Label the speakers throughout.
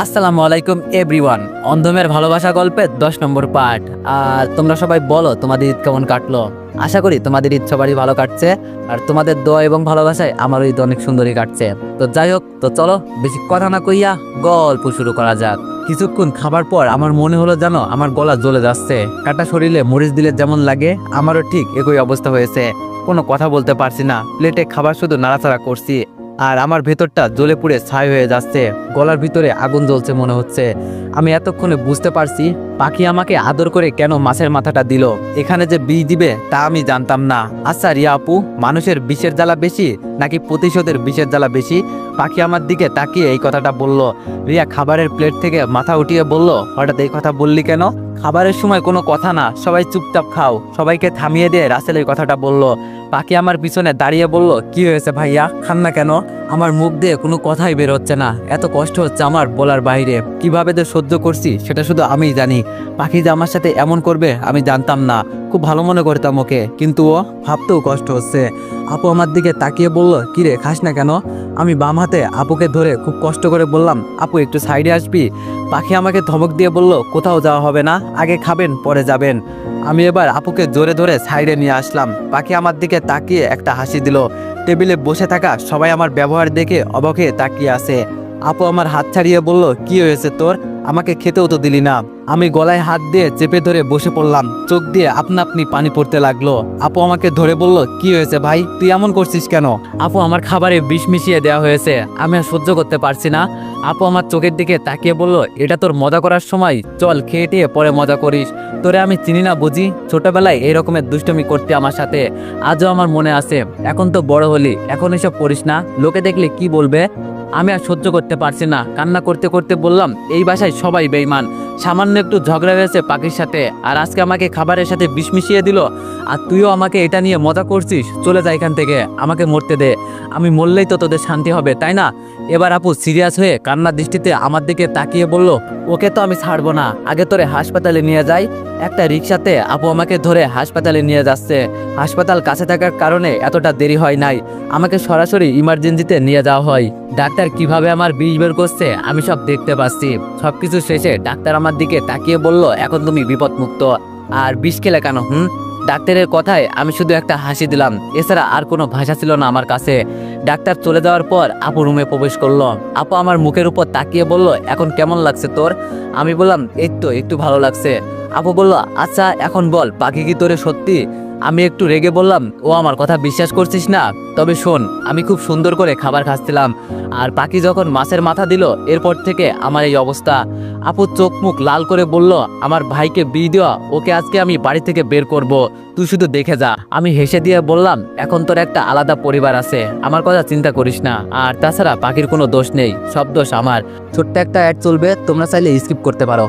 Speaker 1: আসসালামু আলাইকুম এভরিওয়ান অন্ধমের ভালোবাসা গল্পের দশ নম্বর পার্ট। আর তোমরা সবাই বলো, তোমাদের ঈদ কেমন কাটলো? আশা করি তোমাদের ঈদ সবারই ভালো কাটছে, আর তোমাদের দোয়া এবং ভালোবাসায় আমারও ঈদ অনেক সুন্দরই কাটছে। তো যাই হোক, তো চলো, বেশি কথা না কইয়া গল্প শুরু করা যাক। কিছুক্ষণ খাবার পর আমার মনে হলো জানো আমার গলা জ্বলে যাচ্ছে। কাটা শরীরে মরিচ দিলে যেমন লাগে, আমারও ঠিক একই অবস্থা হয়েছে। কোনো কথা বলতে পারছি না। প্লেটে খাবার শুধু নাড়াচাড়া করছি। আর আমার ভেতরটা জ্বলে পুড়ে ছাই হয়ে যাচ্ছে। গলার ভিতরে আগুন জ্বলছে মনে হচ্ছে। আমি এতক্ষণে বুঝতে পারছি, পাখি আমাকে আদর করে কেন মাছের মাথাটা দিল। এখানে যে বিষ দিবে, তা আমি জানতাম না। আচ্ছা রিয়া আপু, মানুষের বিষের জ্বালা বেশি নাকি প্রতিশোধের বিষের জ্বালা বেশি? পাখি আমার দিকে তাকিয়ে এই কথাটা বলল। রিয়া খাবারের প্লেট থেকে মাথা উঠিয়ে বলল, হঠাৎ এই কথা বললি কেন? খাবারের সময় কোনো কথা না, সবাই চুপচাপ খাও। সবাইকে থামিয়ে দিয়ে রাসেল এই কথাটা বলল পাখি আমার পিছনে দাঁড়িয়ে বলল, কি হয়েছে ভাইয়া? খান না কেন? আমার মুখ দিয়ে কোনো কথাই বের হচ্ছে না। এত কষ্ট হচ্ছে আমার বলার বাইরে। কীভাবে যে সহ্য করছি, সেটা শুধু আমিই জানি। পাখি যে আমার সাথে এমন করবে, আমি জানতাম না। খুব ভালো মনে করতাম ওকে। কিন্তু ও ভাবতেও কষ্ট হচ্ছে। আপু আমার দিকে তাকিয়ে বলল কিরে খাস না কেন? আমি বাম হাতে আপুকে ধরে খুব কষ্ট করে বললাম, আপু, একটু সাইডে আসবি? পাখি আমাকে ধমক দিয়ে বলল, কোথাও যাওয়া হবে না, আগে খাবেন, পরে যাবেন। আমি এবার আপুকে জোরে ধরে সাইডে নিয়ে আসলাম। পাখি আমার দিকে তাকিয়ে একটা হাসি দিল। টেবিলে বসে থাকা সবাই আমার ব্যবহার দেখে অবকে তাকিয়ে আছে। আপু আমার হাত ছাড়িয়ে বলল, কি হয়েছে তোর? আমাকে খেতেও তো দিলি না। আমি গলায় হাত দিয়ে চেপে ধরে বসে পড়লাম। চোখ দিয়ে আপনা আপনি পানি পড়তে লাগল। আপু আমাকে ধরে বলল, কি হয়েছে ভাই? তুই এমন করছিস কেন? আপু, আমার খাবারে বিষ মিশিয়ে দেওয়া হয়েছে। আমি আর সহ্য করতে পারছি না। আপু আমার চোখের দিকে তাকিয়ে বলল, এটা তোর মজা করার সময়? চল, খেয়ে টেয়ে পরে মজা করিস। তোরে আমি চিনি না বুঝি? ছোটবেলায় এই রকমের দুষ্টমি করতে আমার সাথে। আজও আমার মনে আছে, এখন তো বড় হলি, এখন এসব করিস না। লোকে দেখলে কি বলবে? আমি আর সহ্য করতে পারছি না। কান্না করতে করতে বললাম, এই বাসায় সবাই বেইমান সামান্য একটু ঝগড়া হয়েছে পাখির সাথে, আর আজকে আমাকে খাবারের সাথে বিষ মিশিয়ে দিল। আর তুইও আমাকে এটা নিয়ে মজা করছিস? চলে যা এখান থেকে, আমাকে মরতে দে। আমি মরলেই তো তোদের শান্তি হবে, তাই না? এবার আপু সিরিয়াস হয়ে কান্নার দৃষ্টিতে আমার দিকে তাকিয়ে বলল, ওকে তো আমি ছাড়বো না। আগে তোরে হাসপাতালে নিয়ে যাই। একটা রিক্সাতে আপু আমাকে ধরে হাসপাতালে নিয়ে যাচ্ছে। হাসপাতাল কাছে থাকার কারণে এতটা দেরি হয় নাই। আমাকে সরাসরি ইমার্জেন্সিতে নিয়ে যাওয়া হয়। ডাক্তার কীভাবে আমার বিষ বের করছে, আমি সব দেখতে পাচ্ছি। সবকিছু শেষে ডাক্তার আমার দিকে তাকিয়ে বলল, এখন তুমি বিপদমুক্ত। আর বিষ খেলে কেন, হুম? ডাক্তারের কথায় আমি শুধু একটা হাসি দিলাম। এছাড়া আর কোনো ভাষা ছিল না আমার কাছে। ডাক্তার চলে যাওয়ার পর আপু রুমে প্রবেশ করল। আপু আমার মুখের উপর তাকিয়ে বলল, এখন কেমন লাগছে তোর? আমি বললাম, এই তো, একটু ভালো লাগছে। আপু বলল আচ্ছা এখন বল পাখি কি তোরে সত্যি? আমি একটু রেগে বললাম, ও আমার কথা বিশ্বাস করছিস না? তবে শোন, আমি খুব সুন্দর করে খাবার খাচ্ছিলাম। আর পাখি যখন মাছের মাথা দিল, এরপর থেকে আমার এই অবস্থা। আপু চোখ মুখ লাল করে বলল, আমার ভাইকে বিয়ে দেওয়া, ওকে আজকে আমি বাড়ি থেকে বের করব। তুই শুধু দেখে যা। আমি হেসে দিয়ে বললাম, এখন তোর একটা আলাদা পরিবার আছে। আমার কথা চিন্তা করিস না। আর তাছাড়া পাখির কোনো দোষ নেই। সব দোষ আমার। ছোট্ট একটা অ্যাড চলবে, তোমরা চাইলে স্কিপ করতে পারো।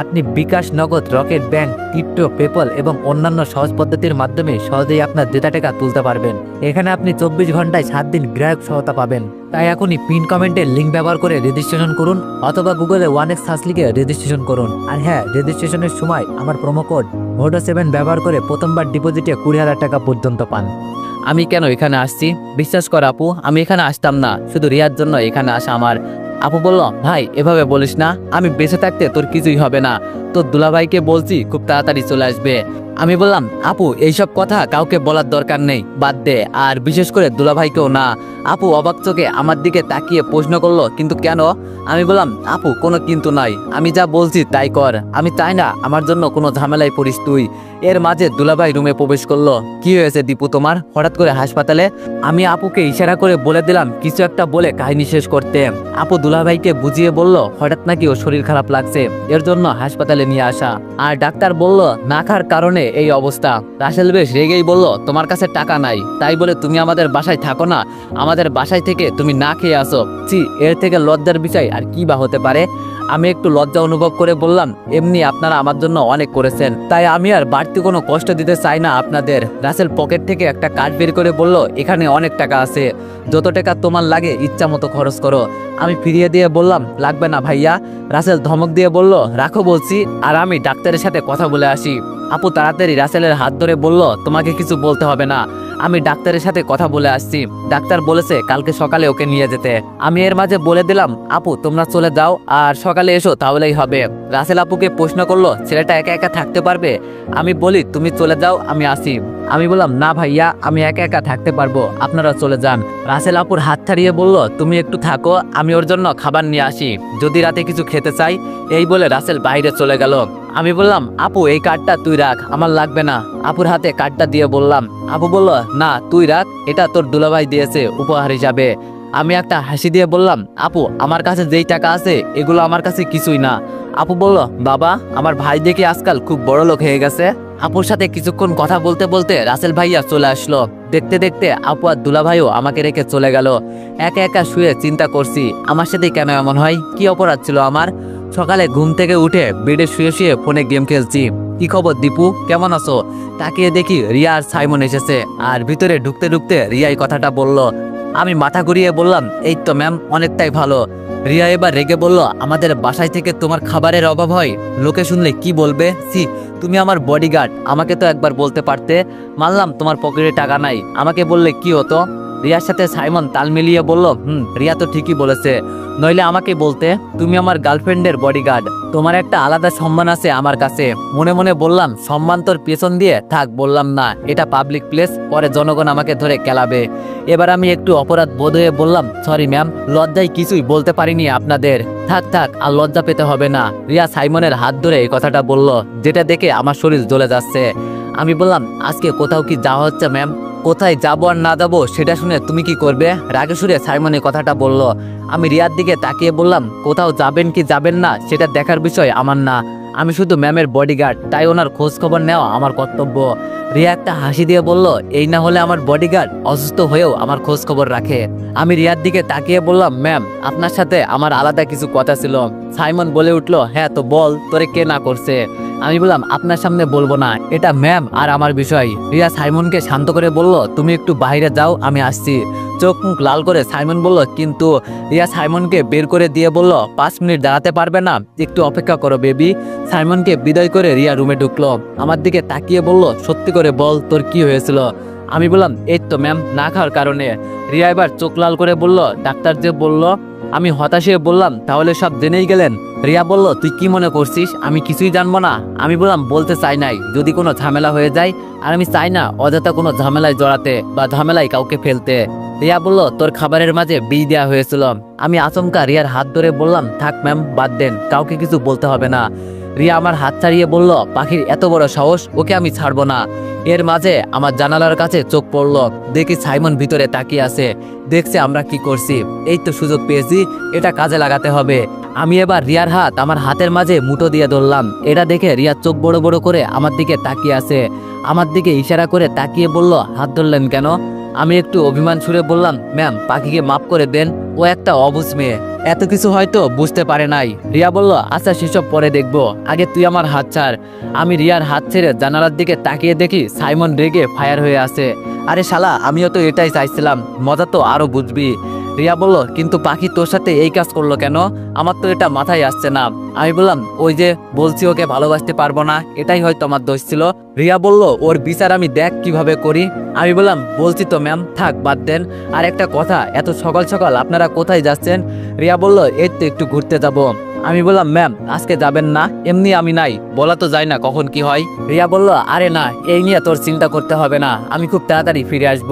Speaker 1: আপনি বিকাশ নগদ, রকেট ব্যাংক, ক্রিপ্টো পেপল এবং অন্যান্য সহজ পদ্ধতির মাধ্যমে সহজেই আপনার ডেটা টাকা তুলতে পারবেন। এখানে আপনি চব্বিশ ঘন্টায় সাত দিন গ্রাহক সহায়তা পাবেন। তাই এখনই পিন কমেন্টের লিঙ্ক ব্যবহার করে রেজিস্ট্রেশন করুন অথবা গুগলে ওয়ান এক্স সার্চ লিখে রেজিস্ট্রেশন করুন। আর হ্যাঁ রেজিস্ট্রেশনের সময় আমার প্রোমো কোড ভোটো সেভেন ব্যবহার করে প্রথমবার ডিপোজিটে কুড়ি হাজার টাকা পর্যন্ত পান। আমি কেন এখানে আসছি? বিশ্বাস কর আপু, আমি এখানে আসতাম না। শুধু রিয়ার জন্য এখানে আসা আমার আপু বলল, ভাই, এভাবে বলিস না। আমি বেঁচে থাকতে তোর কিছুই হবে না। তোর দুলাভাইকে বলছি, খুব তাড়াতাড়ি চলে আসবে। আমি বললাম, আপু, এইসব কথা কাউকে বলার দরকার নেই, বাদ দে। আর বিশেষ করে দুলাভাইকেও না। আপু অবাক চোখে আমার দিকে তাকিয়ে প্রশ্ন করল, কিন্তু কেন? আমি বললাম, আপু, কোনো কিন্তু নাই। আমি যা বলছি তাই কর। আমি চাই না আমার জন্য কোনো ঝামেলায় পড়িস তুই। এর মাঝে দুলাভাই রুমে প্রবেশ করল, কি হয়েছে দীপু তোমার? হঠাৎ করে হাসপাতালে আমি আপুকে ইশারা করে বলে দিলাম, কিছু একটা বলে কাহিনী শেষ করতে। আপু দুলাভাইকে বুঝিয়ে বলল, হঠাৎ নাকি ও শরীর খারাপ লাগছে। এর জন্য হাসপাতালে নিয়ে আসা। আর ডাক্তার বলল, না খার কারণে এই অবস্থা। রাসেল বেশ রেগেই বলল, তোমার কাছে টাকা নাই। তাই বলে তুমি আমাদের বাসায় থাকো না। আমাদের বাসায় থেকে তুমি না খেয়ে আসো। চি এর থেকে লজ্জার বিষয় আর কি বা হতে পারে? আমি একটু লজ্জা অনুভব করে বললাম, এমনি আপনারা আমার জন্য অনেক করেছেন। তাই আমি আর বাড়তি কোনো কষ্ট দিতে চাই না আপনাদের। রাসেল পকেট থেকে একটা কার্ড বের করে বলল, এখানে অনেক টাকা আছে। যত টাকা তোমার লাগে, ইচ্ছা মতো খরচ করো। আমি ফিরিয়ে দিয়ে বললাম, লাগবে না ভাইয়া। রাসেল ধমক দিয়ে বলল, রাখো বলছি। আর আমি ডাক্তারের সাথে কথা বলে আসি। আপু তাড়াতাড়ি রাসেলের হাত ধরে বলল, তোমাকে কিছু বলতে হবে না। আমি ডাক্তারের সাথে কথা বলে আসছি। ডাক্তার বলেছে, কালকে সকালে ওকে নিয়ে যেতে। আমি এর মাঝে বলে দিলাম, আপু, তোমরা চলে যাও আর সকালে এসো, তাহলেই হবে। রাসেল আপুকে প্রশ্ন করল, ছেলেটা একা একা থাকতে পারবে? আমি বলি, তুমি চলে যাও, আমি আসি। আমি বললাম, না ভাইয়া, আমি একা একা থাকতে পারব। আপনারা চলে যান। রাসেল আপুর হাত ছাড়িয়ে বলল, তুমি একটু থাকো, আমি ওর জন্য খাবার নিয়ে আসি। যদি রাতে কিছু খেতে চাই, এই বলে রাসেল বাইরে চলে গেল। আমি বললাম, আপু, এই কার্ডটা তুই রাখ, আমার লাগবে না। আপুর হাতে কার্ডটা দিয়ে বললাম, আপু বলল, না, তুই রাখ, এটা তোর দুলাভাই দিয়েছে, উপহার হিসাবে। আমি একটা হাসি দিয়ে বললাম, আপু, আমার কাছে যেই টাকা আছে, এগুলো আমার কাছে কিছুই না। আপু বলল, বাবা, আমার ভাই দেখে আজকাল খুব বড় লোক হয়ে গেছে। আপুর সাথে কিছুক্ষণ কথা বলতে বলতে রাসেল ভাইয়া চলে আসলো। দেখতে দেখতে আপু আর দুলা ভাইও আমাকে রেখে চলে গেল। একা একা শুয়ে চিন্তা করছি, আমার সাথে কেন এমন হয়? কি অপরাধ ছিল আমার? সকালে ঘুম থেকে উঠে বেডে শুয়ে শুয়ে ফোনে গেম খেলছি। কি খবর দীপু? কেমন আছো? তাকিয়ে দেখি রিয়া আর সাইমন এসেছে আর ভিতরে ঢুকতে ঢুকতে রিয়াই কথাটা বলল। আমি মাথা ঘুরিয়ে বললাম, এই তো ম্যাম, অনেকটাই ভালো। রিয়া এবার রেগে বলল, আমাদের বাসায় থেকে তোমার খাবারের অভাব হয়। লোকে শুনলে কি বলবে? সি তুমি আমার বডিগার্ড আমাকে তো একবার বলতে পারতে। মানলাম তোমার পকেটে টাকা নাই। আমাকে বললে কি হতো? রিয়ার সাথে সাইমন তাল মিলিয়ে বলল, হুম, রিয়া তো ঠিকই বলেছে। নইলে আমাকে বলতে, তুমি আমার গার্লফ্রেন্ডের বডিগার্ড তোমার একটা আলাদা সম্মান আছে আমার কাছে। মনে মনে বললাম, সম্মান তোর পেছন দিয়ে, থাক, বললাম না। এটা পাবলিক প্লেস পরে জনগণ আমাকে ধরে কেলাবে এবার আমি একটু অপরাধ বোধ হয়ে বললাম সরি ম্যাম লজ্জায় কিছুই বলতে পারিনি আপনাদের। থাক থাক, আর লজ্জা পেতে হবে না। রিয়া সাইমনের হাত ধরে এই কথাটা বলল, যেটা দেখে আমার শরীর জ্বলে যাচ্ছে। আমি বললাম, আজকে কোথাও কি যাওয়া হচ্ছে, ম্যাম? কোথায় যাব আর না যাব, সেটা শুনে তুমি কি করবে? রাগে সুরে সাইমন এই কথাটা বলল। আমি রিয়ার দিকে তাকিয়ে বললাম, কোথাও যাবেন কি যাবেন না, সেটা দেখার বিষয় আমার না। আমি শুধু ম্যামের বডিগার্ড তাই ওনার খোঁজ খবর নেওয়া আমার কর্তব্য। রিয়া একটা হাসি দিয়ে বলল, এই না হলে আমার বডিগার্ড অসুস্থ হয়েও আমার খোঁজ খবর রাখে। আমি রিয়ার দিকে তাকিয়ে বললাম, ম্যাম, আপনার সাথে আমার আলাদা কিছু কথা ছিল। সাইমন বলে উঠল হ্যাঁ তো বল, তোরে কে না করছে? আমি বললাম, আপনার সামনে বলব না, এটা ম্যাম আর আমার বিষয়। রিয়া সাইমনকে শান্ত করে বলল, তুমি একটু বাইরে যাও, আমি আসছি। চোখ মুখ লাল করে সাইমন বলল, কিন্তু রিয়া সাইমনকে বের করে দিয়ে বলল, পাঁচ মিনিট দাঁড়াতে পারবে না, একটু অপেক্ষা করো বেবি। সাইমনকে বিদায় করে রিয়া রুমে ঢুকলো। আমার দিকে তাকিয়ে বলল, সত্যি করে বল, তোর কি হয়েছিল? আমি বললাম, এই তো ম্যাম, না খাওয়ার কারণে। রিয়া এবার চোখ লাল করে বলল, ডাক্তার যে বলল আমি হতাশে বললাম, তাহলে সব জেনেই গেলেন। রিয়া বলল, তুই কি মনে করছিস? আমি কিছুই জানব না। আমি বললাম, বলতে চাই নাই। যদি কোনো ঝামেলা হয়ে যায়, আর আমি চাই না অযথা কোনো ঝামেলায় জড়াতে বা ঝামেলায় কাউকে ফেলতে। রিয়া বলল, তোর খাবারের মাঝে বিষ দেওয়া হয়েছিল। আমি আচমকা রিয়ার হাত ধরে বললাম, থাক ম্যাম, বাদ দেন। কাউকে কিছু বলতে হবে না। রিয়া আমার হাত ছাড়িয়ে বলল, পাখির এত বড় সাহস, ওকে আমি ছাড়বো না। এর মাঝে আমার জানালার কাছে চোখ পড়ল, দেখি সাইমন ভিতরে তাকিয়ে আছে। দেখছে আমরা কি করছি। এই তো সুযোগ পেয়েছি, এটা কাজে লাগাতে হবে। আমি এবার রিয়ার হাত আমার হাতের মাঝে মুঠো দিয়ে ধরলাম। এটা দেখে রিয়ার চোখ বড় বড় করে আমার দিকে তাকিয়ে আছে। আমার দিকে ইশারা করে তাকিয়ে বলল, হাত ধরলেন কেন? আমি একটু অভিমান সুরে বললাম, ম্যাম, পাখিকে মাফ করে দেন, ও একটা অবুজ মেয়ে। এত কিছু হয়তো বুঝতে পারে নাই। রিয়া বলল আচ্ছা সেসব পরে দেখব। আগে তুই আমার হাত ছাড়। আমি রিয়ার হাত ছেড়ে জানালার দিকে তাকিয়ে দেখি সাইমন রেগে ফায়ার হয়ে আছে। আরে শালা, আমিও তো এটাই চাইছিলাম। মজা তো আরও বুঝবি। রিয়া বলল, কিন্তু পাখি তোর সাথে এই কাজ করল কেন? আমার তো এটা মাথায় আসছে না। আমি বললাম, ওই যে বলছি ওকে ভালোবাসতে পারব না, এটাই হয়তো আমার দোষ ছিল। রিয়া বলল, ওর বিচার আমি দেখ কীভাবে করি। আমি বললাম, বলছি তো ম্যাম, থাক, বাদ দেন। আর একটা কথা, এত সকাল সকাল আপনারা কোথায় যাচ্ছেন? রিয়া বলল, এই তো একটু ঘুরতে যাব। আমি বললাম, ম্যাম, আজকে যাবেন না, এমনি আমি নাই, বলা তো যায় না কখন কি হয়। রিয়া বলল, আরে না, এই নিয়ে তোর চিন্তা করতে হবে না, আমি খুব তাড়াতাড়ি ফিরে আসব।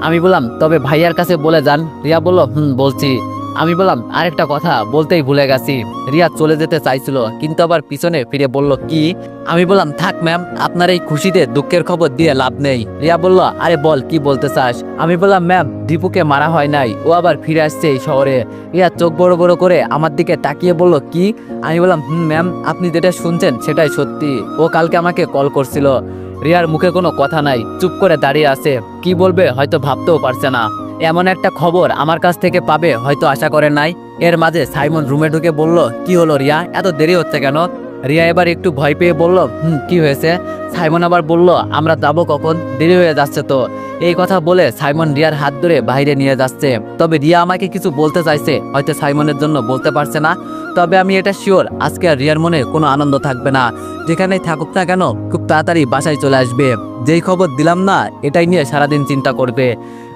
Speaker 1: আমি বললাম, তবে ভাইয়ার কাছে বলে যান। রিয়া বলল, হুম, বলছি। আমি বললাম, আরেকটা কথা, বলতেই ভুলে গেছি। রিয়া চলে যেতে চাইছিল, কিন্তু আবার পিছনে ফিরে বলল, কি? আমি বললাম, থাক ম্যাম, আপনার এই খুশিতে দুঃখের খবর দিয়ে লাভ নেই। রিয়া বলল, আরে বল, কি বলতে চাস? আমি বললাম, ম্যাম, দীপুকে মারা হয় নাই, ও আবার ফিরে আসছে এই শহরে। রিয়া চোখ বড় বড় করে আমার দিকে তাকিয়ে বলল, কি? আমি বললাম, হুম ম্যাম, আপনি যেটা শুনছেন সেটাই সত্যি। ও কালকে আমাকে কল করছিল। রিয়ার মুখে কোনো কথা নাই, চুপ করে দাঁড়িয়ে আছে। কি বলবে হয়তো ভাবতেও পারছে না। এমন একটা খবর আমার কাছ থেকে পাবে, হয়তো আশা করে নাই। এর মাঝে সাইমন রুমে ঢুকে বলল, কি হলো রিয়া? এত দেরি হচ্ছে কেন? রিয়া এবার একটু ভয় পেয়ে বলল, হুম, কি হয়েছে? সাইমন আবার বলল, আমরা যাব কখন? দেরি হয়ে যাচ্ছে তো। এই কথা বলে সাইমন রিয়ার হাত ধরে বাইরে নিয়ে যাচ্ছে। তবে রিয়া আমাকে কিছু বলতে চাইছে, হয়তো সাইমনের জন্য বলতে পারছে না। তবে আমি এটা শিওর আজকে আর রিয়ার মনে কোনো আনন্দ থাকবে না। যেখানেই থাকুক না কেন, খুব তাড়াতাড়ি বাসায় চলে আসবে। যেই খবর দিলাম না, এটাই নিয়ে সারাদিন চিন্তা করবে।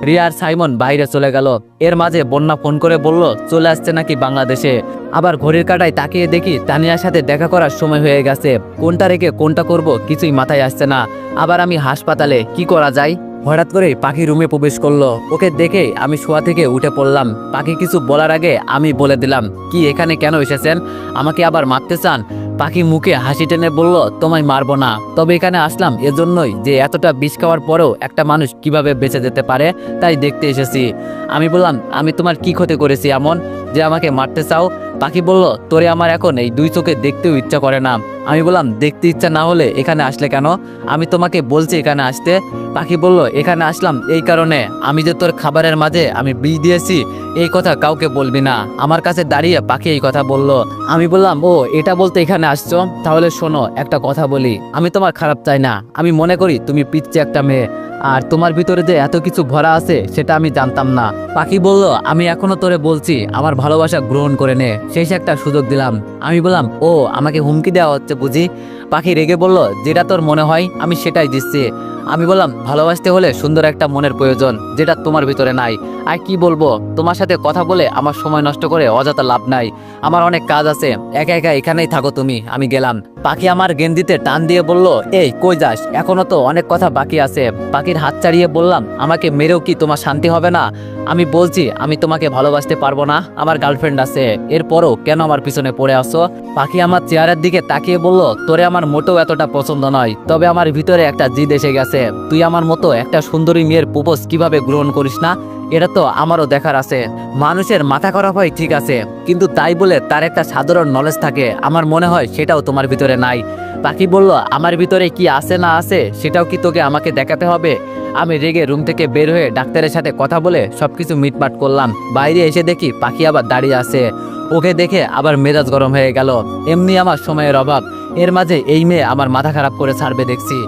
Speaker 1: রিয়ার সাইমন বাইরে চলে গেল। এর মাঝে বন্যা ফোন করে বলল, চলে আসছে নাকি বাংলাদেশে? আবার ঘড়ির কাটায় তাকিয়ে দেখি তানিয়ার সাথে দেখা করার সময় হয়ে গেছে। কোনটা রেখে কোনটা করব কিছুই মাথায় আসছে না। আবার আমি হাসপাতালে কি করা যায়? হঠাৎ করে পাখি রুমে প্রবেশ করল। ওকে দেখে আমি শোয়া থেকে উঠে পড়লাম। পাখি কিছু বলার আগে আমি বলে দিলাম, কি এখানে কেন এসেছেন? আমাকে আবার মারতে চান? পাখি মুখে হাসি টেনে বলল, তোমায় মারবো না। তবে এখানে আসলাম এজন্যই যে এতটা বিষ খাওয়ার পরেও একটা মানুষ কীভাবে বেঁচে যেতে পারে তাই দেখতে এসেছি। আমি বললাম, আমি তোমার কি ক্ষতি করেছি এমন যে আমাকে মারতে চাও? পাখি বলল, তোরে আমার এখন এই দুই চোখে দেখতেও ইচ্ছা করে না। আমি বললাম, দেখতে ইচ্ছা না হলে এখানে আসলে কেন? আমি তোমাকে বলছি এখানে আসতে। পাখি বলল, এখানে আসলাম এই কারণে। আমি যে তোর খাবারের মাঝে আমি বিষ দিয়েছি এই কথা কাউকে বলবি না। আমার কাছে দাঁড়িয়ে পাখি এই কথা বলল। আমি বললাম, ও, এটা বলতে এখানে আসছো? তাহলে শোনো, একটা কথা বলি। আমি তোমার খারাপ চাই না। আমি মনে করি তুমি পিচ্ছে একটা মেয়ে। আর তোমার ভিতরে যে এত কিছু ভরা আছে, সেটা আমি জানতাম না। পাখি বলল, আমি এখনও তোরে বলছি, আমার ভালোবাসা গ্রহণ করে নে। শেষ একটা সুযোগ দিলাম। আমি বললাম, ও, আমাকে হুমকি দেওয়া হচ্ছে বুঝি? পাখি রেগে বলল, যেটা তোর মনে হয়, আমি সেটাই দিচ্ছি। আমি বললাম, ভালোবাসতে হলে সুন্দর একটা মনের প্রয়োজন, যেটা তোমার ভিতরে নাই। আর কি বলব, তোমার সাথে কথা বলে আমার সময় নষ্ট করে অযথা লাভ নাই। আমার অনেক কাজ আছে, একা একা এখানেই থাকো তুমি। আমি গেলাম। পাখি আমার গেন্দিতে টান দিয়ে বলল, এই, কই যাস? এখনও তো অনেক কথা বাকি আছে। পাখির হাত চাড়িয়ে বললাম, আমাকে মেরেও কি তোমার শান্তি হবে না? আমি বলছি, আমি তোমাকে ভালোবাসতে পারব না, আমার গার্লফ্রেন্ড আছে। এরপরও কেন আমার পিছনে পড়ে আসো পাখি আমার চেয়ারের দিকে তাকিয়ে বলল, তোরে আমার মোটেও এতটা পছন্দ নয়। তবে আমার ভিতরে একটা জিদ এসে গেছে। তুই আমার মতো একটা সুন্দরী মেয়ের প্রপোজ কীভাবে গ্রহণ করিস না? এটা তো আমারও দেখার আছে। মানুষের মাথা খারাপ হয়, ঠিক আছে। কিন্তু তাই বলে তার একটা সাধারণ নলেজ থাকে। আমার মনে হয় সেটাও তোমার ভিতরে নাই। পাখি বলল, আমার ভিতরে কি আছে না আছে, সেটাও কি তোকে আমাকে দেখাতে হবে? আমি রেগে রুম থেকে বের হয়ে ডাক্তারের সাথে কথা বলে সবকিছু মিটমাট করলাম। বাইরে এসে দেখি পাখি আবার দাঁড়িয়ে আছে। ওকে দেখে আবার মেজাজ গরম হয়ে গেল। এমনি আমার সময়ের অভাব। এর মাঝে এই মেয়ে আমার মাথা খারাপ করে ছাড়বে দেখছি।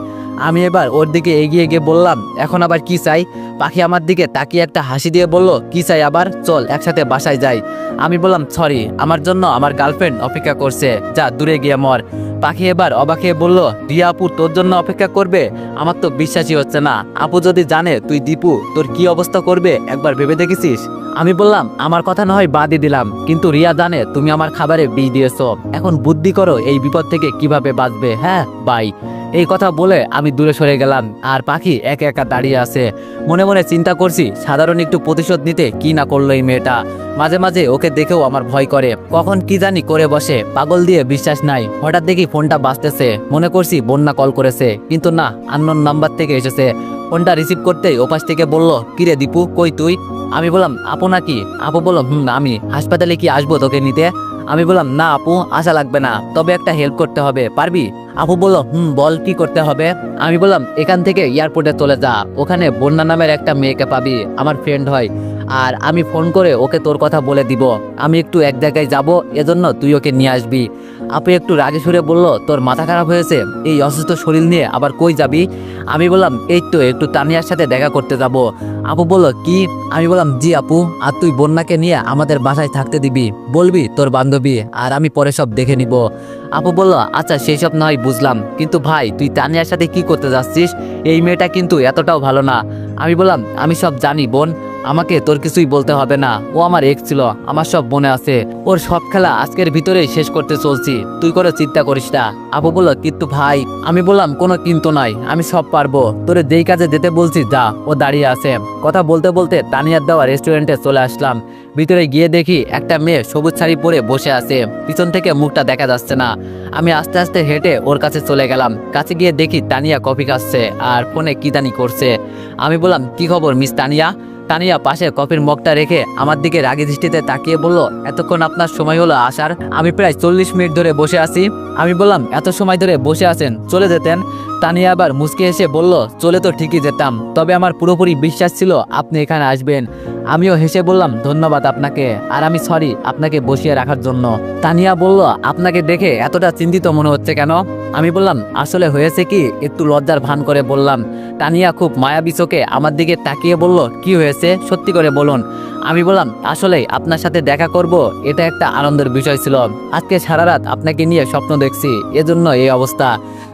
Speaker 1: আমি এবার ওর দিকে এগিয়ে গিয়ে বললাম, এখন আবার কি চাই? পাখি আমার দিকে তাকিয়ে একটা হাসি দিয়ে বলল, কি চাই আবার? চল, একসাথে বাসায় যাই। আমি বললাম, সরি, আমার জন্য আমার গার্লফ্রেন্ড অপেক্ষা করছে। যা, দূরে গিয়ে মর। পাখি এবার অবাক বলল রিয়া আপু, তোর জন্য অপেক্ষা করবে? আমার তো বিশ্বাসই হচ্ছে না। আপু যদি জানে, তুই দীপু, তোর কি অবস্থা করবে? একবার ভেবে দেখেছিস? আমি বললাম, আমার কথা না হয় বাদই দিলাম। কিন্তু রিয়া জানে, তুমি আমার খাবারে বিষ দিয়েছ। এখন বুদ্ধি করো, এই বিপদ থেকে কীভাবে বাঁচবে হ্যাঁ? বাই। এই কথা বলে আমি দূরে সরে গেলাম, আর পাখি একা একা দাঁড়িয়ে আছে। মনে মনে চিন্তা করছি, সাধারণ একটু প্রতিশোধ নিতে কি না করল এই মেয়েটা। মাঝে মাঝে ওকে দেখেও আমার ভয় করে। কখন কি জানি করে বসে, পাগল দিয়ে বিশ্বাস নাই। হঠাৎ দেখি ফোনটা বাজতেছে। মনে করছি বন্যা কল করেছে, কিন্তু না আননোন নাম্বার থেকে এসেছে। ফোনটা রিসিভ করতেই ওপাশ থেকে বলল, কিরে দীপু, কই তুই? আমি বললাম, আপু নাকি? আপু বলল, হুম, আমি। হাসপাতালে কি আসব তোকে নিতে? আমি বললাম, না আপু আসা লাগবে না। তবে একটা হেল্প করতে হবে। পারবি? আপু বলল, হুম, বল কি করতে হবে? আমি বললাম, এখান থেকে এয়ারপোর্টে চলে যা, ওখানে বন্যা নামের একটা মেয়েকে পাবি, আমার ফ্রেন্ড হয়। আর আমি ফোন করে ওকে তোর কথা বলে দিব। আমি একটু এক জায়গায় যাব, এজন্য তুই ওকে নিয়ে আসবি। আপু একটু রাগে সুরে বলল, তোর মাথা খারাপ হয়েছে? এই অসুস্থ শরীর নিয়ে আবার কই যাবি? আমি বললাম, এই তো, একটু তানিয়ার সাথে দেখা করতে যাব। আপু বলল, কি? আমি বললাম, জি আপু, আর তুই বন্যাকে নিয়ে আমাদের বাসায় থাকতে দিবি। বলবি তোর বান্ধবী, আর আমি পরে সব দেখে নিব। আপু বলল আচ্ছা সেই সব নয়, বুঝলাম। কিন্তু ভাই, তুই তানিয়ার সাথে কি করতে যাচ্ছিস? এই মেয়েটা কিন্তু এতটাও ভালো না। আমি বললাম, আমি সব জানি, বোন। আমাকে তোর কিছুই বলতে হবে না। ও আমার এক ছিল, আমার সব মনে আছে। ওর সব খেলা আজকের ভিতরেই শেষ করতে চলছি। তুই করে চিন্তা করিস না। আপু বলল, কিন্তু ভাই, আমি বললাম, কোনো কিন্তু নাই। আমি সব পারব। তোরে যেই কাজে যেতে বলছি, যা। ও দাঁড়িয়ে আছে। কথা বলতে বলতে তানিয়ার দেওয়া রেস্টুরেন্টে চলে আসলাম। ভিতরে গিয়ে দেখি একটা মেয়ে সবুজ শাড়ি পরে বসে আছে। পিছন থেকে মুখটা দেখা যাচ্ছে না। আমি আস্তে আস্তে হেঁটে ওর কাছে চলে গেলাম। কাছে গিয়ে দেখি তানিয়া কফি খাচ্ছে আর ফোনে কি জানি করছে। আমি বললাম, কি খবর, মিস তানিয়া? তানিয়া পাশে কফির মগটা রেখে আমার দিকে রাগি দৃষ্টিতে তাকিয়ে বলল, এতক্ষণ আপনার সময় হলো আসার আমি প্রায় চল্লিশ মিনিট ধরে বসে আছি। আমি বললাম, এত সময় ধরে বসে আছেন, চলে যেতেন। তানিয়া আবার মুসকে এসে বলল, চলে তো ঠিকই যেতাম, তবে আমার পুরোপুরি বিশ্বাস ছিল আপনি এখানে আসবেন। আমিও হেসে বললাম, ধন্যবাদ আপনাকে, আর আমি সরি আপনাকে বসিয়ে রাখার জন্য। তানিয়া বলল, আপনাকে দেখে এতটা চিন্তিত মনে হচ্ছে কেন? আমি বললাম, আসলে হয়েছে কি? একটু লজ্জার ভান করে বললাম। তানিয়া খুব মায়াবী চোখে আমার দিকে তাকিয়ে বলল, কি হয়েছে? সত্যি করে বলুন। আমি বললাম আসলে আপনার সাথে দেখা করব, এটা একটা আনন্দের বিষয় ছিল। আজকে সারা রাত আপনাকে নিয়ে স্বপ্ন দেখছি, এজন্য এই অবস্থা।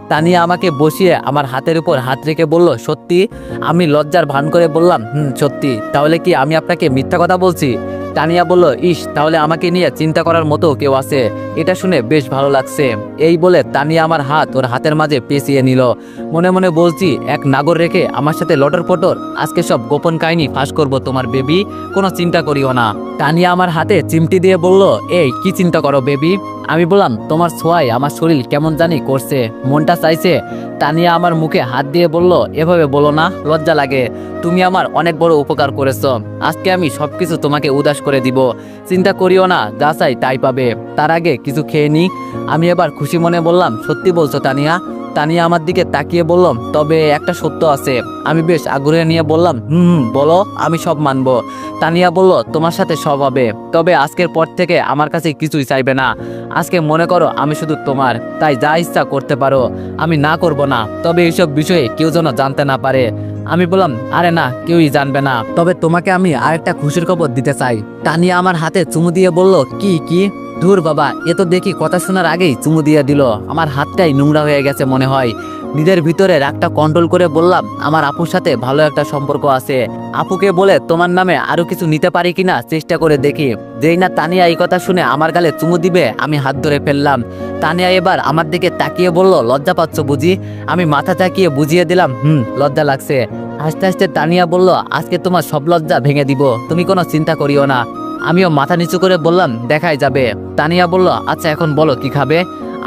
Speaker 1: তানিয়া আমাকে বসিয়ে আমার হাতের উপর হাত রেখে বলল, সত্যি? আমি লজ্জার ভান করে বললাম, হুম, সত্যি। তাহলে কি আমি আপনাকে মিথ্যা কথা বলছি? তানিয়া বলল, ইস, তাহলে আমাকে নিয়ে চিন্তা করার মতো কেউ আছে। এটা শুনে বেশ ভালো লাগছে। এই বলে তানিয়া আমার হাত ওর হাতের মাঝে পেঁচিয়ে নিল। মনে মনে বলছি, এক নাগর রেখে আমার সাথে লটর পটর। আজকে সব গোপন কাহিনী ফাঁস করব তোমার বেবি। কোনো চিন্তা করিও না। তানিয়া আমার হাতে চিমটি দিয়ে বলল, এই, কি চিন্তা করো বেবি? আমি বললাম, তোমার ছোঁয়ায় আমার শরীর কেমন জানি করছে। মনটা চাইছে। তানিয়া আমার মুখে হাত দিয়ে বলল, এভাবে বলো না, লজ্জা লাগে। তুমি আমার অনেক বড় উপকার করেছ। আজকে আমি সবকিছু তোমাকে উদাস করে দিব। চিন্তা করিও না, যা চাই তাই পাবে। তার আগে কিছু খেয়ে নি। আমি এবার খুশি মনে বললাম সত্যি বলছো তানিয়া? তানিয়া আমার দিকে তাকিয়ে বললাম তবে একটা সত্য আছে। আমি বেশ আগ্রহে নিয়ে বললাম হুম, বলো আমি সব মানবো। তানিয়া বলল তোমার সাথে সব হবে তবে আজকের পর থেকে আমার কাছে কিছুই চাইবে না। আজকে মনে করো আমি শুধু তোমার তাই যা ইচ্ছা করতে পারো আমি না করব না। তবে এইসব বিষয়ে কেউ যেন জানতে না পারে। আমি বললাম আরে না কেউই জানবে না। তবে তোমাকে আমি আরেকটা খুশির খবর দিতে চাই। তানিয়া আমার হাতে চুমু দিয়ে বলল কি কি? ধুর বাবা, এ তো দেখি কথা শোনার আগেই চুমু দিয়ে দিল। আমার হাতটাই নোংরা হয়ে গেছে মনে হয়। নিজের ভিতরে রাগটা কন্ট্রোল করে বললাম, আমার আপুর সাথে ভালো একটা সম্পর্ক আছে। আপুকে বলে তোমার নামে আরও কিছু নিতে পারি কিনা চেষ্টা করে দেখি। যেই না তানিয়া এই কথা শুনে আমার গালে চুমু দিবে, আমি হাত ধরে ফেললাম। তানিয়া এবার আমার দিকে তাকিয়ে বলল, লজ্জা পাচ্ছ বুঝি? আমি মাথা তাকিয়ে বুঝিয়ে দিলাম, হুম, লজ্জা লাগছে। আস্তে আস্তে তানিয়া বলল, আজকে তোমার সব লজ্জা ভেঙে দিব। তুমি কোনো চিন্তা করিও না। আমিও মাথা নিচু করে বললাম, দেখাই যাবে। তানিয়া বলল আচ্ছা এখন বলো, কি খাবে?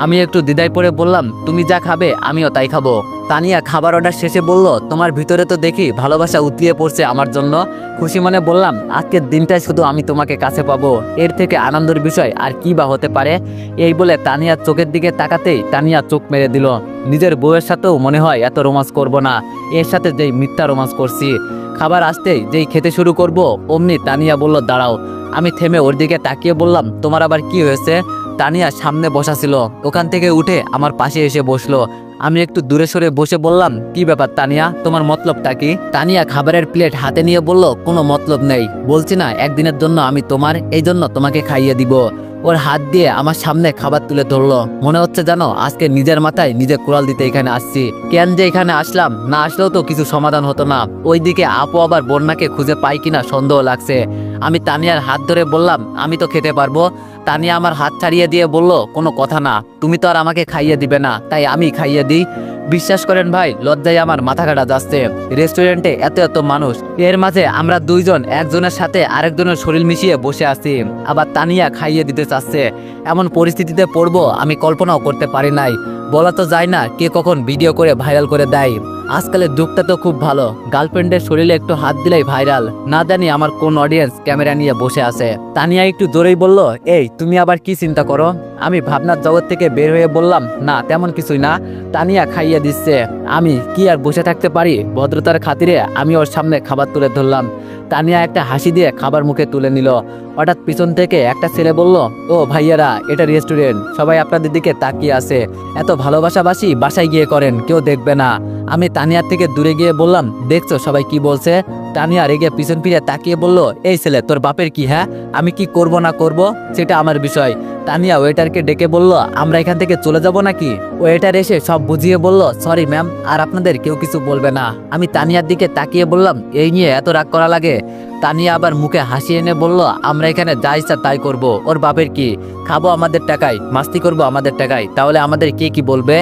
Speaker 1: আমি একটু দ্বিধায় পড়ে বললাম, তুমি যা খাবে, আমিও তাই খাব। তানিয়া খাবার অর্ডার শেষে বলল, তোমার ভিতরে তো দেখি ভালোবাসা উতলিয়ে পড়ছে আমার জন্য। খুশি মনে বললাম, আজকের দিনটাই শুধু আমি তোমাকে কাছে পাবো। এর থেকে আনন্দের বিষয় আর কি বা হতে পারে? এই বলে তানিয়ার চোখের দিকে তাকাতেই তানিয়া চোখ মেরে দিল। নিজের বউয়ের সাথেও মনে হয়, এত রোমাঞ্চ করব না। এর সাথে যেই মিথ্যা রোমাঞ্চ করছি। খাবার আসতেই যেই খেতে শুরু করব, অমনি তানিয়া বলল, দাঁড়াও। আমি থেমে ওর দিকে তাকিয়ে বললাম, তোমার আবার কি হয়েছে? তানিয়া সামনে বসা ছিল। ওখান থেকে উঠে আমার পাশে এসে বসল। আমি একটু দূরে সরে বসে বললাম, কি ব্যাপার তানিয়া? তোমার মতলবটা কি? তানিয়া খাবারের প্লেট হাতে নিয়ে বলল, কোনো মতলব নেই। বলছি না, একদিনের জন্য আমি তোমার, এই জন্য তোমাকে খাইয়ে দিব। ওর হাত দিয়ে আমার সামনে খাবার তুলে ধরলো। মনে হচ্ছে জানো আজকে নিজের মাথায় নিজে কুড়াল দিতে এখানে আসছি। কেন যে এখানে আসলাম, না আসলেও তো কিছু সমাধান হতো না। ওইদিকে আপু আবার বন্যাকে খুঁজে পাই কিনা সন্দেহ লাগছে। আমি তানিয়ার হাত ধরে বললাম, আমি তো খেতে পারব। তানিয়া আমার হাত ছাড়িয়ে দিয়ে বলল, কোনো কথা না। তুমি তো আর আমাকে খাইয়ে দিবে না, তাই আমি খাইয়ে দিই। be. বিশ্বাস করেন ভাই, লজ্জায় আমার মাথা কাটা যাচ্ছে। রেস্টুরেন্টে এত এত মানুষ, এর মাঝে আমরা দুইজন, একজনের সাথে আরেকজনের শরীর মিশিয়ে বসে আছি, আবার তানিয়া খাইয়ে দিতে চাচ্ছে। এমন পরিস্থিতিতে পড়ব আমি কল্পনাও করতে পারি নাই। বলা তো যায় না কে কখন ভিডিও করে ভাইরাল করে দেয়। আজকালের যুগটা তো খুব ভালো, গার্লফ্রেন্ডের শরীরে একটু হাত দিলেই ভাইরাল, না জানি আমার কোন অডিয়েন্স ক্যামেরা নিয়ে বসে আছে। তানিয়া একটু জোরেই বলল, এই, তুমি আবার কি চিন্তা করো? আমি ভাবনার জগৎ থেকে বের হয়ে বললাম, না, তেমন কিছুই না। তানিয়া খাইয়ে দিচ্ছে। আমি কি আর বসে থাকতে পারি? ভদ্রতার খাতিরে আমি ওর সামনে খাবার তুলে ধরলাম। তানিয়া একটা হাসি দিয়ে খাবার মুখে তুলে নিল। হঠাৎ পিছন থেকে একটা ছেলে বলল, ও ভাইয়ারা, এটা রেস্টুরেন্ট। সবাই আপনাদের দিকে তাকিয়ে আছে। এত ভালোবাসাবাসি বাসায় গিয়ে করেন, কেউ দেখবে না। আমি তানিয়ার থেকে দূরে গিয়ে বললাম, দেখছ সবাই কি বলছে? তানিয়া রেগে পিছন ফিরে তাকিয়ে বলল, এই ছেলে, তোর বাপের কি হ্যাঁ? আমি কি করব না করব? সেটা আমার বিষয়। তানিয়া ওয়েটারকে ডেকে বলল, আমরা এখান থেকে চলে যাব নাকি? ওয়েটার এসে সব বুঝিয়ে বলল, সরি, ম্যাম, আর আপনাদের কেউ কিছু বলবে না। আমি তানিয়ার দিকে তাকিয়ে বললাম, এই নিয়ে এত রাগ করা লাগে? তানিয়া আবার মুখে হাসি এনে বলল, আমরা এখানে যা ইচ্ছা তাই করব। ওর বাপের কি? খাব আমাদের টাকায়, মাস্তি করব আমাদের টাকায়। তাহলে আমাদের কে কি বলবে?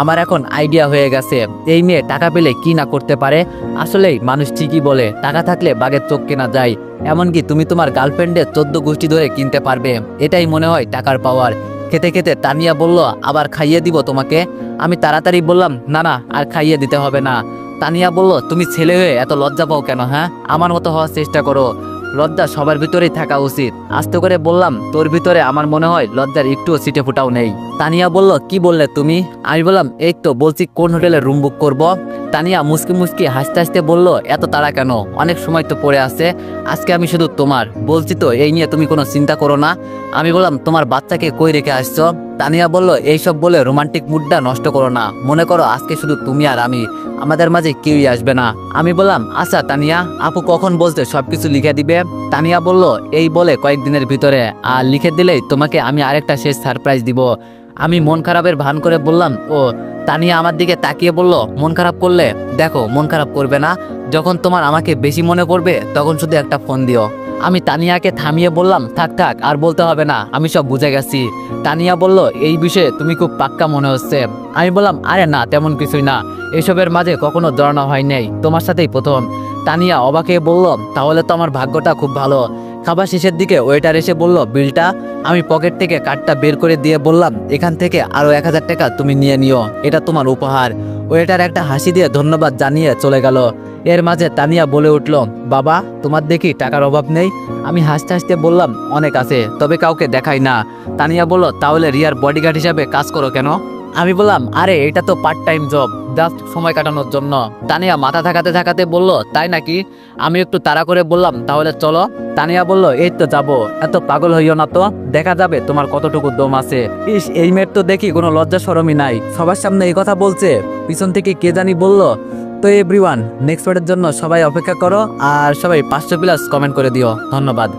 Speaker 1: আমার এখন আইডিয়া হয়ে গেছে। এই মেয়ে টাকা পেলে কি না করতে পারে? আসলেই মানুষ ঠিকই বলে, টাকা থাকলে বাঘের চোখ কেনা যায়। এমনকি তুমি তোমার গার্লফ্রেন্ডের চোদ্দ গোষ্ঠী ধরে কিনতে পারবে। এটাই মনে হয় টাকার পাওয়ার খেতে খেতে তানিয়া বলল, আবার খাইয়ে দিব তোমাকে? আমি তাড়াতাড়ি বললাম, না না, আর খাইয়ে দিতে হবে না। তানিয়া বলল, তুমি ছেলে হয়ে এত লজ্জা পাও কেন হ্যাঁ? আমার মতো হওয়ার চেষ্টা করো। লজ্জা সবার ভিতরেই থাকা উচিত। আস্তে করে বললাম, তোর ভিতরে আমার মনে হয় লজ্জার একটুও সিটে ফুটাও নেই। তানিয়া বলল, কি বললে তুমি? আমি বললাম, এই তো বলছি, কোন হোটেলে রুম বুক করব? তানিয়া মুসকি মুসকি হাসতে হাসতে বলল, এত তাড়া কেন? অনেক সময় তো পড়ে আছে, আজকে আমি শুধু তোমার। বলছি তো, এই নিয়ে তুমি কোনো চিন্তা করো না। আমি বললাম, তোমার বাচ্চাকে কই রেখে আসছো? তানিয়া বলল, এইসব বলে রোমান্টিক মুডটা নষ্ট করো না। মনে করো আজকে শুধু তুমি আর আমি। আমাদের মাঝে কেউই আসবে না। আমি বললাম আচ্ছা তানিয়া, আপু কখন বলতে সবকিছু লিখে দিবে? তানিয়া বলল, এই বলে কয়েকদিনের ভিতরে আর লিখে দিলেই তোমাকে আমি আরেকটা শেষ সারপ্রাইজ দিব। আমি মন খারাপের ভান করে বললাম, ও। তানিয়া আমার দিকে তাকিয়ে বলল, মন খারাপ করলে? দেখো, মন খারাপ করবে না। যখন তোমার আমাকে বেশি মনে পড়বে তখন শুধু একটা ফোন দিও। আমি তানিয়াকে থামিয়ে বললাম, থাক থাক, আর বলতে হবে না, আমি সব বুঝে গেছি। তানিয়া বলল, এই বিষয়ে তুমি খুব পাক্কা মনে হচ্ছে। আমি বললাম, আরে না, তেমন কিছুই না। এসবের মাঝে কখনো জড়ানো হয় নাই। তোমার সাথেই প্রথম। তানিয়া অবাকে বলল, তাহলে তো আমার ভাগ্যটা খুব ভালো। খাবার শেষের দিকে ওয়েটার এসে বলল, বিলটা আমি পকেট থেকে কার্ডটা বের করে দিয়ে বললাম, এখান থেকে আরও এক হাজার টাকা তুমি নিয়ে নিও, এটা তোমার উপহার। ওয়েটার একটা হাসি দিয়ে ধন্যবাদ জানিয়ে চলে গেল। এর মাঝে তানিয়া বলে উঠল, বাবা, তোমার দেখি টাকার অভাব নেই। আমি হাসতে হাসতে বললাম, অনেক আছে, তবে কাউকে দেখাই না। তানিয়া বলল, তাহলে রিয়ার বডিগার্ড হিসাবে কাজ করো কেন? আমি বললাম, আরে, এটা তো পার্ট টাইম জব জাস্ট সময় কাটানোর জন্য। তানিয়া মাথা থাকাতে থাকাতে বলল, তাই নাকি? আমি একটু তাড়া করে বললাম, তাহলে চলো। তানিয়া বলল, এই তো যাব। এত পাগল হইও না তো। দেখা যাবে তোমার কতটুকু দম আছে। ইস, এই মেয়ের তো দেখি কোনো লজ্জা সরমই নাই। সবার সামনে এই কথা বলছে। পিছন থেকে কে জানি বলল, তো এভরিওয়ান নেক্সট পার্টের জন্য সবাই অপেক্ষা করো, আর সবাই পাঁচশো প্লাস কমেন্ট করে দিও। ধন্যবাদ।